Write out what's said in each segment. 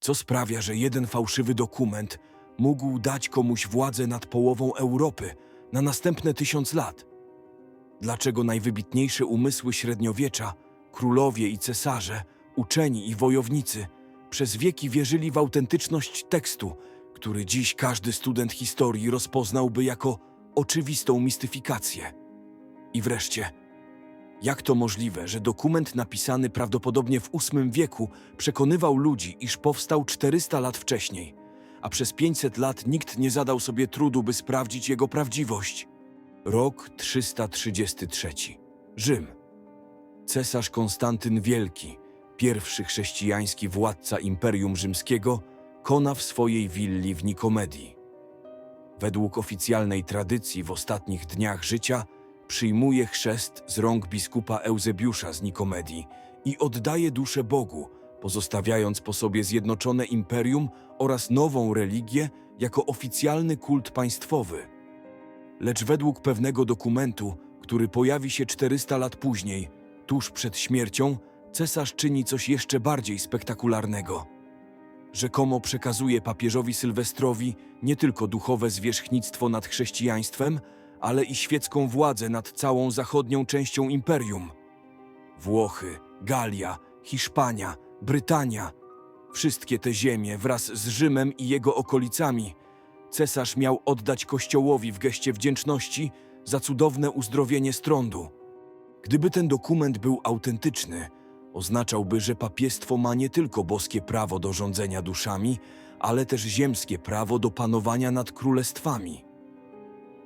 Co sprawia, że jeden fałszywy dokument mógł dać komuś władzę nad połową Europy na następne tysiąc lat? Dlaczego najwybitniejsze umysły średniowiecza, królowie i cesarze, uczeni i wojownicy, przez wieki wierzyli w autentyczność tekstu, który dziś każdy student historii rozpoznałby jako oczywistą mistyfikację? I wreszcie, jak to możliwe, że dokument napisany prawdopodobnie w VIII wieku przekonywał ludzi, iż powstał 400 lat wcześniej, a przez 500 lat nikt nie zadał sobie trudu, by sprawdzić jego prawdziwość? Rok 333. Rzym. Cesarz Konstantyn Wielki, pierwszy chrześcijański władca Imperium Rzymskiego, kona w swojej willi w Nikomedii. Według oficjalnej tradycji w ostatnich dniach życia przyjmuje chrzest z rąk biskupa Eusebiusza z Nikomedii i oddaje duszę Bogu, pozostawiając po sobie zjednoczone imperium oraz nową religię jako oficjalny kult państwowy. Lecz według pewnego dokumentu, który pojawi się 400 lat później, tuż przed śmiercią, cesarz czyni coś jeszcze bardziej spektakularnego. Rzekomo przekazuje papieżowi Sylwestrowi nie tylko duchowe zwierzchnictwo nad chrześcijaństwem, ale i świecką władzę nad całą zachodnią częścią imperium. Włochy, Galia, Hiszpania, Brytania wszystkie te ziemie wraz z Rzymem i jego okolicami cesarz miał oddać Kościołowi w geście wdzięczności za cudowne uzdrowienie strądu. Gdyby ten dokument był autentyczny, oznaczałby, że papiestwo ma nie tylko boskie prawo do rządzenia duszami, ale też ziemskie prawo do panowania nad królestwami.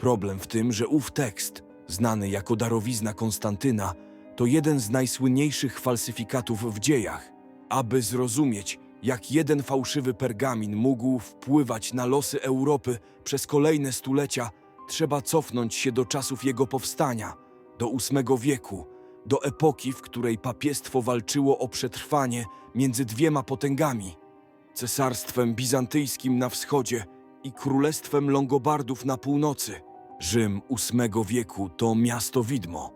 Problem w tym, że ów tekst, znany jako darowizna Konstantyna, to jeden z najsłynniejszych falsyfikatów w dziejach. Aby zrozumieć, jak jeden fałszywy pergamin mógł wpływać na losy Europy przez kolejne stulecia, trzeba cofnąć się do czasów jego powstania, do VIII wieku, do epoki, w której papiestwo walczyło o przetrwanie między dwiema potęgami cesarstwem bizantyjskim na wschodzie i królestwem Longobardów na północy. Rzym VIII wieku to miasto widmo.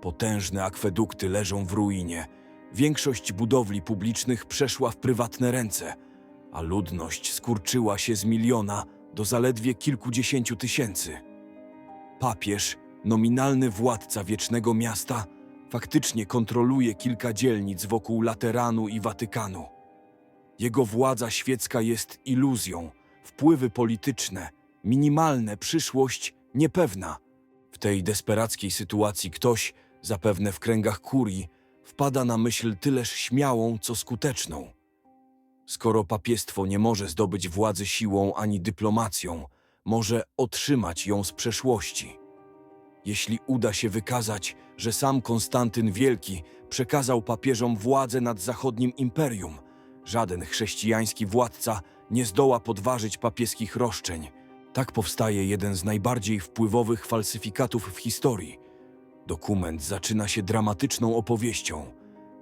Potężne akwedukty leżą w ruinie. Większość budowli publicznych przeszła w prywatne ręce, a ludność skurczyła się z miliona do zaledwie kilkudziesięciu tysięcy. Papież, nominalny władca wiecznego miasta, faktycznie kontroluje kilka dzielnic wokół Lateranu i Watykanu. Jego władza świecka jest iluzją, wpływy polityczne, minimalne, przyszłość niepewna. W tej desperackiej sytuacji ktoś, zapewne w kręgach kurii, wpada na myśl tyleż śmiałą, co skuteczną. Skoro papiestwo nie może zdobyć władzy siłą ani dyplomacją, może otrzymać ją z przeszłości. Jeśli uda się wykazać, że sam Konstantyn Wielki przekazał papieżom władzę nad zachodnim imperium, żaden chrześcijański władca nie zdoła podważyć papieskich roszczeń. Tak powstaje jeden z najbardziej wpływowych falsyfikatów w historii. Dokument zaczyna się dramatyczną opowieścią.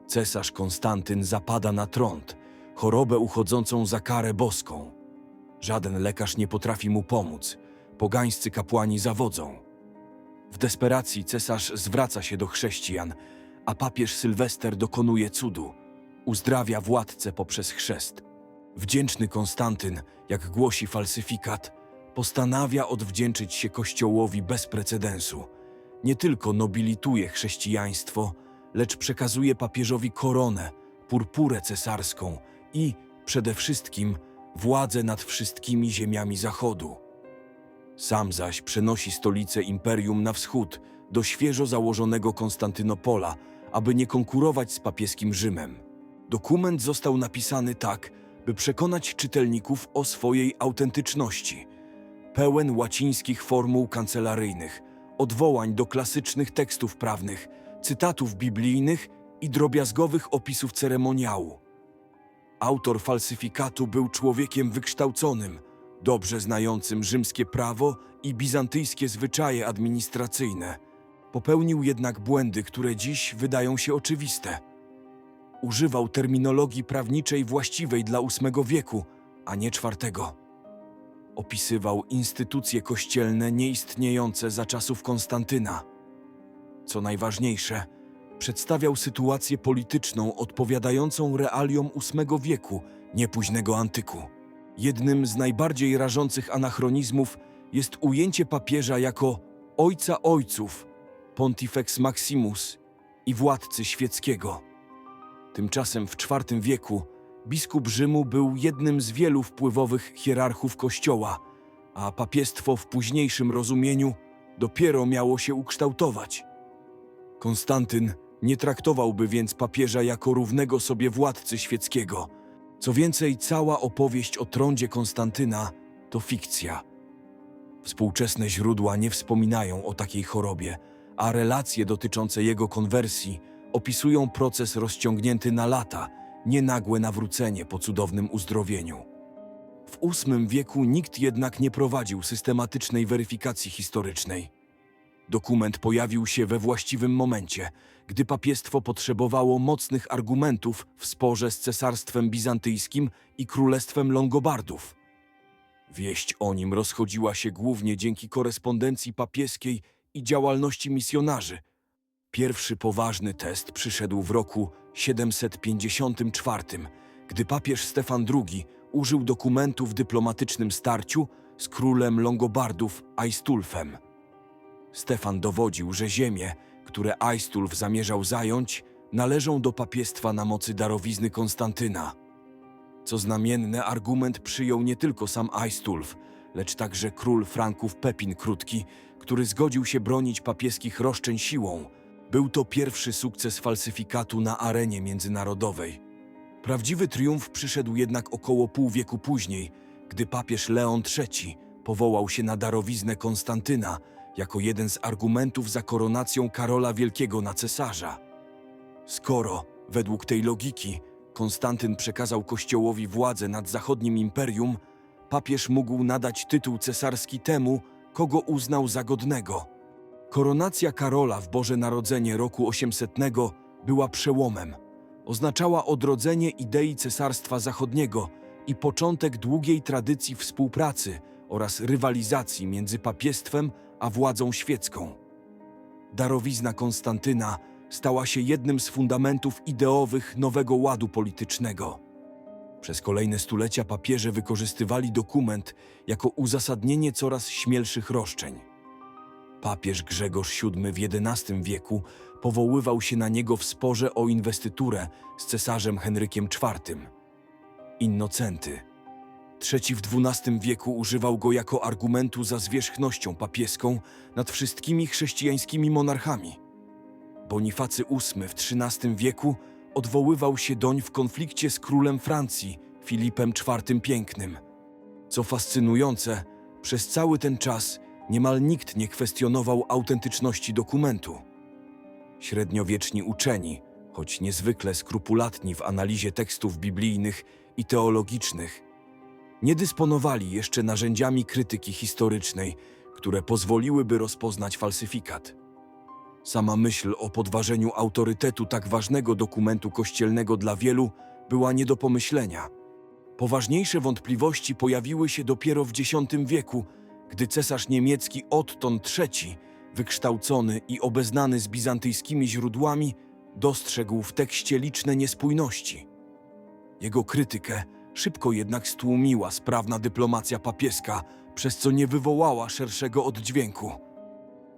Cesarz Konstantyn zapada na trąd, chorobę uchodzącą za karę boską. Żaden lekarz nie potrafi mu pomóc. Pogańscy kapłani zawodzą. W desperacji cesarz zwraca się do chrześcijan, a papież Sylwester dokonuje cudu. Uzdrawia władcę poprzez chrzest. Wdzięczny Konstantyn, jak głosi falsyfikat, postanawia odwdzięczyć się Kościołowi bez precedensu. Nie tylko nobilituje chrześcijaństwo, lecz przekazuje papieżowi koronę, purpurę cesarską i, przede wszystkim, władzę nad wszystkimi ziemiami Zachodu. Sam zaś przenosi stolicę imperium na wschód, do świeżo założonego Konstantynopola, aby nie konkurować z papieskim Rzymem. Dokument został napisany tak, by przekonać czytelników o swojej autentyczności. Pełen łacińskich formuł kancelaryjnych, odwołań do klasycznych tekstów prawnych, cytatów biblijnych i drobiazgowych opisów ceremoniału. Autor falsyfikatu był człowiekiem wykształconym, dobrze znającym rzymskie prawo i bizantyjskie zwyczaje administracyjne. Popełnił jednak błędy, które dziś wydają się oczywiste. Używał terminologii prawniczej właściwej dla VIII wieku, a nie IV. Opisywał instytucje kościelne nieistniejące za czasów Konstantyna. Co najważniejsze, przedstawiał sytuację polityczną odpowiadającą realiom VIII wieku niepóźnego antyku. Jednym z najbardziej rażących anachronizmów jest ujęcie papieża jako ojca ojców, Pontifex Maximus i władcy świeckiego. Tymczasem w IV wieku biskup Rzymu był jednym z wielu wpływowych hierarchów Kościoła, a papiestwo w późniejszym rozumieniu dopiero miało się ukształtować. Konstantyn nie traktowałby więc papieża jako równego sobie władcy świeckiego. Co więcej, cała opowieść o trądzie Konstantyna to fikcja. Współczesne źródła nie wspominają o takiej chorobie, a relacje dotyczące jego konwersji opisują proces rozciągnięty na lata, nie nagłe nawrócenie po cudownym uzdrowieniu. W VIII wieku nikt jednak nie prowadził systematycznej weryfikacji historycznej. Dokument pojawił się we właściwym momencie, gdy papiestwo potrzebowało mocnych argumentów w sporze z cesarstwem bizantyjskim i królestwem Longobardów. Wieść o nim rozchodziła się głównie dzięki korespondencji papieskiej i działalności misjonarzy. Pierwszy poważny test przyszedł w roku 754, gdy papież Stefan II użył dokumentu w dyplomatycznym starciu z królem Longobardów Aistulfem. Stefan dowodził, że ziemie, które Aistulf zamierzał zająć, należą do papiestwa na mocy darowizny Konstantyna. Co znamienne, argument przyjął nie tylko sam Aistulf, lecz także król Franków Pepin Krótki, który zgodził się bronić papieskich roszczeń siłą. Był to pierwszy sukces falsyfikatu na arenie międzynarodowej. Prawdziwy triumf przyszedł jednak około pół wieku później, gdy papież Leon III powołał się na darowiznę Konstantyna jako jeden z argumentów za koronacją Karola Wielkiego na cesarza. Skoro, według tej logiki, Konstantyn przekazał Kościołowi władzę nad zachodnim imperium, papież mógł nadać tytuł cesarski temu, kogo uznał za godnego. Koronacja Karola w Boże Narodzenie roku 800 była przełomem. Oznaczała odrodzenie idei cesarstwa zachodniego i początek długiej tradycji współpracy oraz rywalizacji między papiestwem a władzą świecką. Darowizna Konstantyna stała się jednym z fundamentów ideowych nowego ładu politycznego. Przez kolejne stulecia papieże wykorzystywali dokument jako uzasadnienie coraz śmielszych roszczeń. Papież Grzegorz VII w XI wieku powoływał się na niego w sporze o inwestyturę z cesarzem Henrykiem IV. Innocenty. Trzeci w XII wieku używał go jako argumentu za zwierzchnością papieską nad wszystkimi chrześcijańskimi monarchami. Bonifacy VIII w XIII wieku odwoływał się doń w konflikcie z królem Francji, Filipem IV Pięknym. Co fascynujące, przez cały ten czas niemal nikt nie kwestionował autentyczności dokumentu. Średniowieczni uczeni, choć niezwykle skrupulatni w analizie tekstów biblijnych i teologicznych, nie dysponowali jeszcze narzędziami krytyki historycznej, które pozwoliłyby rozpoznać falsyfikat. Sama myśl o podważeniu autorytetu tak ważnego dokumentu kościelnego dla wielu była nie do pomyślenia. Poważniejsze wątpliwości pojawiły się dopiero w X wieku, gdy cesarz niemiecki Otton III, wykształcony i obeznany z bizantyjskimi źródłami, dostrzegł w tekście liczne niespójności. Jego krytykę szybko jednak stłumiła sprawna dyplomacja papieska, przez co nie wywołała szerszego oddźwięku.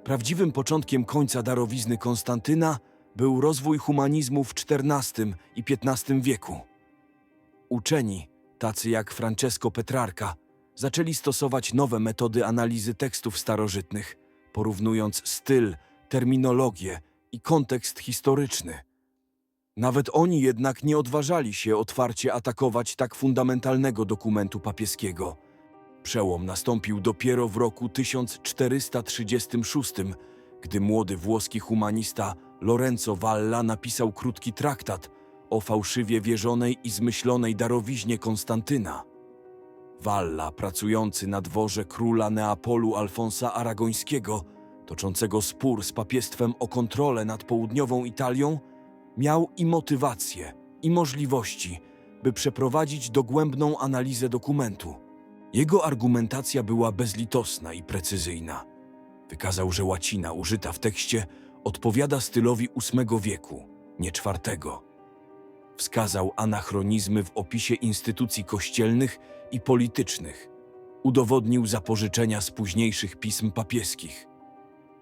Prawdziwym początkiem końca darowizny Konstantyna był rozwój humanizmu w XIV i XV wieku. Uczeni, tacy jak Francesco Petrarca, zaczęli stosować nowe metody analizy tekstów starożytnych, porównując styl, terminologię i kontekst historyczny. Nawet oni jednak nie odważali się otwarcie atakować tak fundamentalnego dokumentu papieskiego. Przełom nastąpił dopiero w roku 1436, gdy młody włoski humanista Lorenzo Valla napisał krótki traktat o fałszywie wierzonej i zmyślonej darowiźnie Konstantyna. Valla, pracujący na dworze króla Neapolu Alfonsa Aragońskiego, toczącego spór z papiestwem o kontrolę nad południową Italią, miał i motywację, i możliwości, by przeprowadzić dogłębną analizę dokumentu. Jego argumentacja była bezlitosna i precyzyjna. Wykazał, że łacina użyta w tekście odpowiada stylowi VIII wieku, nie IV. Wskazał anachronizmy w opisie instytucji kościelnych i politycznych. Udowodnił zapożyczenia z późniejszych pism papieskich.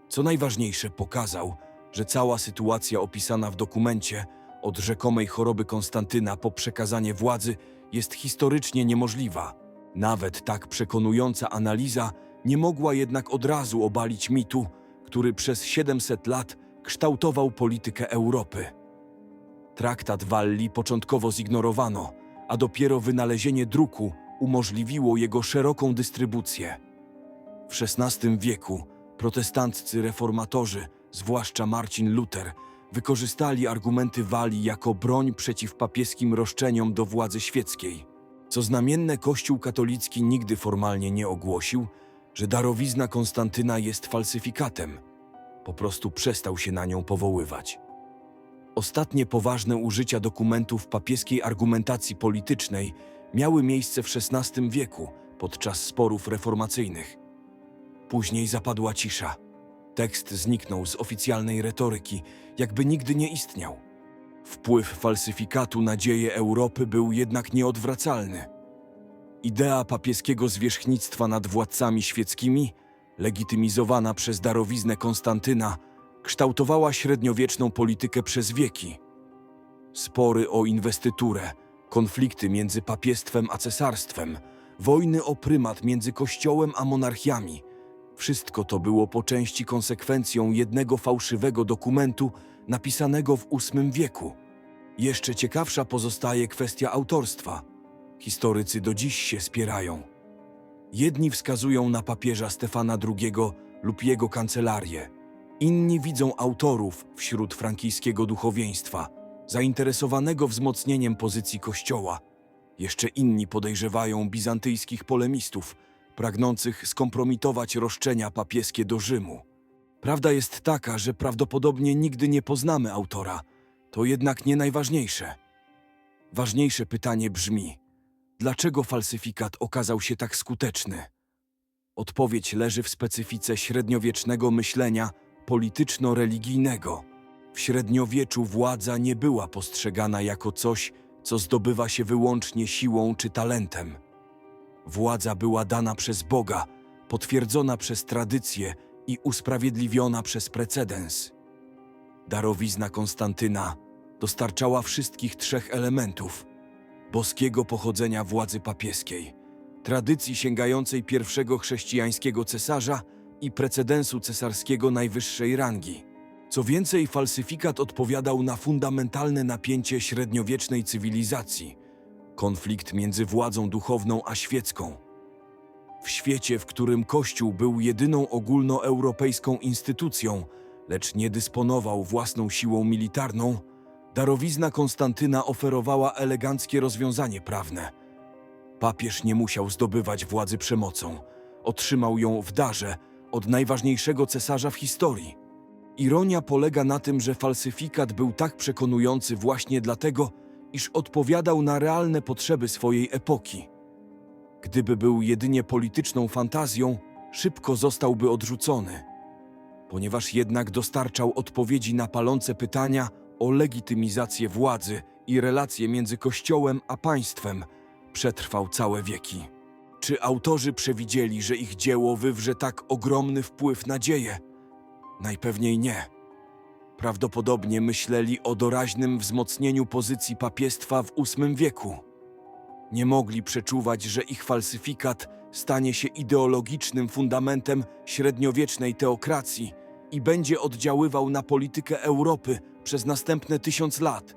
Co najważniejsze, pokazał, że cała sytuacja opisana w dokumencie od rzekomej choroby Konstantyna po przekazanie władzy jest historycznie niemożliwa. Nawet tak przekonująca analiza nie mogła jednak od razu obalić mitu, który przez 700 lat kształtował politykę Europy. Traktat Walli początkowo zignorowano, a dopiero wynalezienie druku umożliwiło jego szeroką dystrybucję. W XVI wieku protestanccy reformatorzy, zwłaszcza Marcin Luther, wykorzystali argumenty Walii jako broń przeciw papieskim roszczeniom do władzy świeckiej. Co znamienne, Kościół katolicki nigdy formalnie nie ogłosił, że darowizna Konstantyna jest falsyfikatem. Po prostu przestał się na nią powoływać. Ostatnie poważne użycia dokumentów papieskiej argumentacji politycznej miały miejsce w XVI wieku podczas sporów reformacyjnych. Później zapadła cisza. Tekst zniknął z oficjalnej retoryki, jakby nigdy nie istniał. Wpływ falsyfikatu na dzieje Europy był jednak nieodwracalny. Idea papieskiego zwierzchnictwa nad władcami świeckimi, legitymizowana przez darowiznę Konstantyna, kształtowała średniowieczną politykę przez wieki. Spory o inwestyturę, konflikty między papiestwem a cesarstwem, wojny o prymat między kościołem a monarchiami wszystko to było po części konsekwencją jednego fałszywego dokumentu napisanego w VIII wieku. Jeszcze ciekawsza pozostaje kwestia autorstwa. Historycy do dziś się spierają. Jedni wskazują na papieża Stefana II lub jego kancelarię. Inni widzą autorów wśród frankijskiego duchowieństwa, zainteresowanego wzmocnieniem pozycji Kościoła. Jeszcze inni podejrzewają bizantyjskich polemistów, pragnących skompromitować roszczenia papieskie do Rzymu. Prawda jest taka, że prawdopodobnie nigdy nie poznamy autora. To jednak nie najważniejsze. Ważniejsze pytanie brzmi: dlaczego falsyfikat okazał się tak skuteczny? Odpowiedź leży w specyfice średniowiecznego myślenia polityczno-religijnego. W średniowieczu władza nie była postrzegana jako coś, co zdobywa się wyłącznie siłą czy talentem. Władza była dana przez Boga, potwierdzona przez tradycję i usprawiedliwiona przez precedens. Darowizna Konstantyna dostarczała wszystkich trzech elementów boskiego pochodzenia władzy papieskiej, tradycji sięgającej pierwszego chrześcijańskiego cesarza i precedensu cesarskiego najwyższej rangi. Co więcej, falsyfikat odpowiadał na fundamentalne napięcie średniowiecznej cywilizacji konflikt między władzą duchowną a świecką. W świecie, w którym Kościół był jedyną ogólnoeuropejską instytucją, lecz nie dysponował własną siłą militarną, darowizna Konstantyna oferowała eleganckie rozwiązanie prawne. Papież nie musiał zdobywać władzy przemocą, otrzymał ją w darze od najważniejszego cesarza w historii. Ironia polega na tym, że falsyfikat był tak przekonujący właśnie dlatego, iż odpowiadał na realne potrzeby swojej epoki. Gdyby był jedynie polityczną fantazją, szybko zostałby odrzucony. Ponieważ jednak dostarczał odpowiedzi na palące pytania o legitymizację władzy i relacje między Kościołem a państwem, przetrwał całe wieki. Czy autorzy przewidzieli, że ich dzieło wywrze tak ogromny wpływ na dzieje? Najpewniej nie. Prawdopodobnie myśleli o doraźnym wzmocnieniu pozycji papiestwa w VIII wieku. Nie mogli przeczuwać, że ich falsyfikat stanie się ideologicznym fundamentem średniowiecznej teokracji i będzie oddziaływał na politykę Europy przez następne tysiąc lat.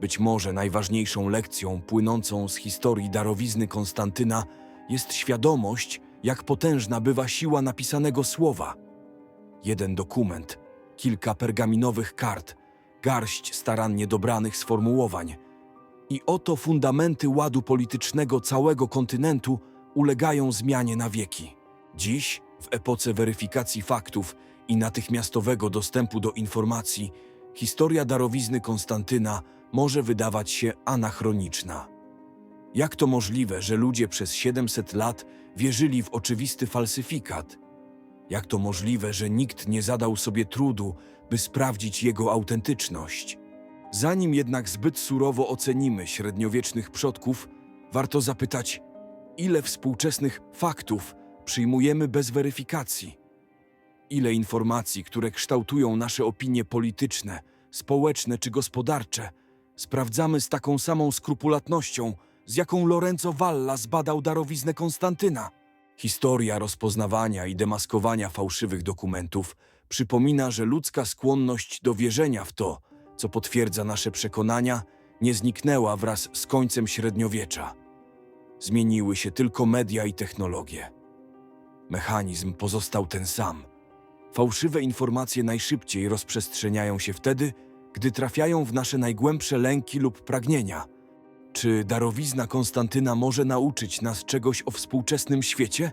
Być może najważniejszą lekcją płynącą z historii darowizny Konstantyna jest świadomość, jak potężna bywa siła napisanego słowa. Jeden dokument – kilka pergaminowych kart, garść starannie dobranych sformułowań. I oto fundamenty ładu politycznego całego kontynentu ulegają zmianie na wieki. Dziś, w epoce weryfikacji faktów i natychmiastowego dostępu do informacji, historia darowizny Konstantyna może wydawać się anachroniczna. Jak to możliwe, że ludzie przez 700 lat wierzyli w oczywisty falsyfikat – jak to możliwe, że nikt nie zadał sobie trudu, by sprawdzić jego autentyczność? Zanim jednak zbyt surowo ocenimy średniowiecznych przodków, warto zapytać, ile współczesnych faktów przyjmujemy bez weryfikacji? Ile informacji, które kształtują nasze opinie polityczne, społeczne czy gospodarcze, sprawdzamy z taką samą skrupulatnością, z jaką Lorenzo Valla zbadał darowiznę Konstantyna? Historia rozpoznawania i demaskowania fałszywych dokumentów przypomina, że ludzka skłonność do wierzenia w to, co potwierdza nasze przekonania, nie zniknęła wraz z końcem średniowiecza. Zmieniły się tylko media i technologie. Mechanizm pozostał ten sam. Fałszywe informacje najszybciej rozprzestrzeniają się wtedy, gdy trafiają w nasze najgłębsze lęki lub pragnienia. Czy darowizna Konstantyna może nauczyć nas czegoś o współczesnym świecie?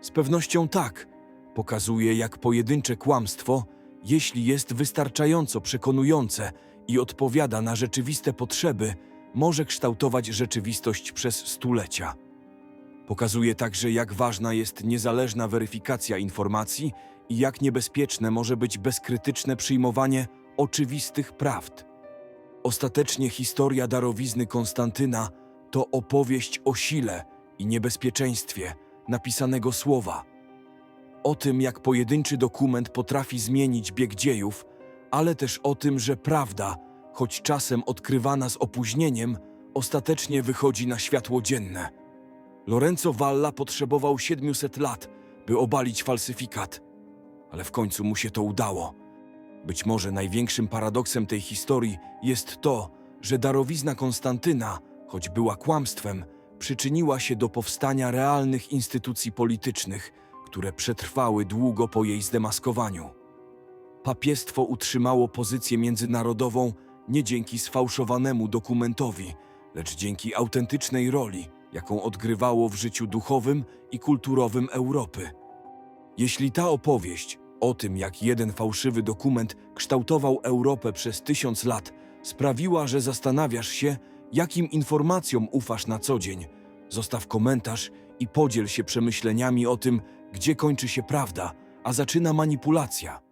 Z pewnością tak. Pokazuje, jak pojedyncze kłamstwo, jeśli jest wystarczająco przekonujące i odpowiada na rzeczywiste potrzeby, może kształtować rzeczywistość przez stulecia. Pokazuje także, jak ważna jest niezależna weryfikacja informacji i jak niebezpieczne może być bezkrytyczne przyjmowanie oczywistych prawd. Ostatecznie historia darowizny Konstantyna to opowieść o sile i niebezpieczeństwie napisanego słowa. O tym, jak pojedynczy dokument potrafi zmienić bieg dziejów, ale też o tym, że prawda, choć czasem odkrywana z opóźnieniem, ostatecznie wychodzi na światło dzienne. Lorenzo Valla potrzebował 700 lat, by obalić falsyfikat, ale w końcu mu się to udało. Być może największym paradoksem tej historii jest to, że darowizna Konstantyna, choć była kłamstwem, przyczyniła się do powstania realnych instytucji politycznych, które przetrwały długo po jej zdemaskowaniu. Papiestwo utrzymało pozycję międzynarodową nie dzięki sfałszowanemu dokumentowi, lecz dzięki autentycznej roli, jaką odgrywało w życiu duchowym i kulturowym Europy. Jeśli ta opowieść o tym, jak jeden fałszywy dokument kształtował Europę przez tysiąc lat, sprawiła, że zastanawiasz się, jakim informacjom ufasz na co dzień, zostaw komentarz i podziel się przemyśleniami o tym, gdzie kończy się prawda, a zaczyna manipulacja.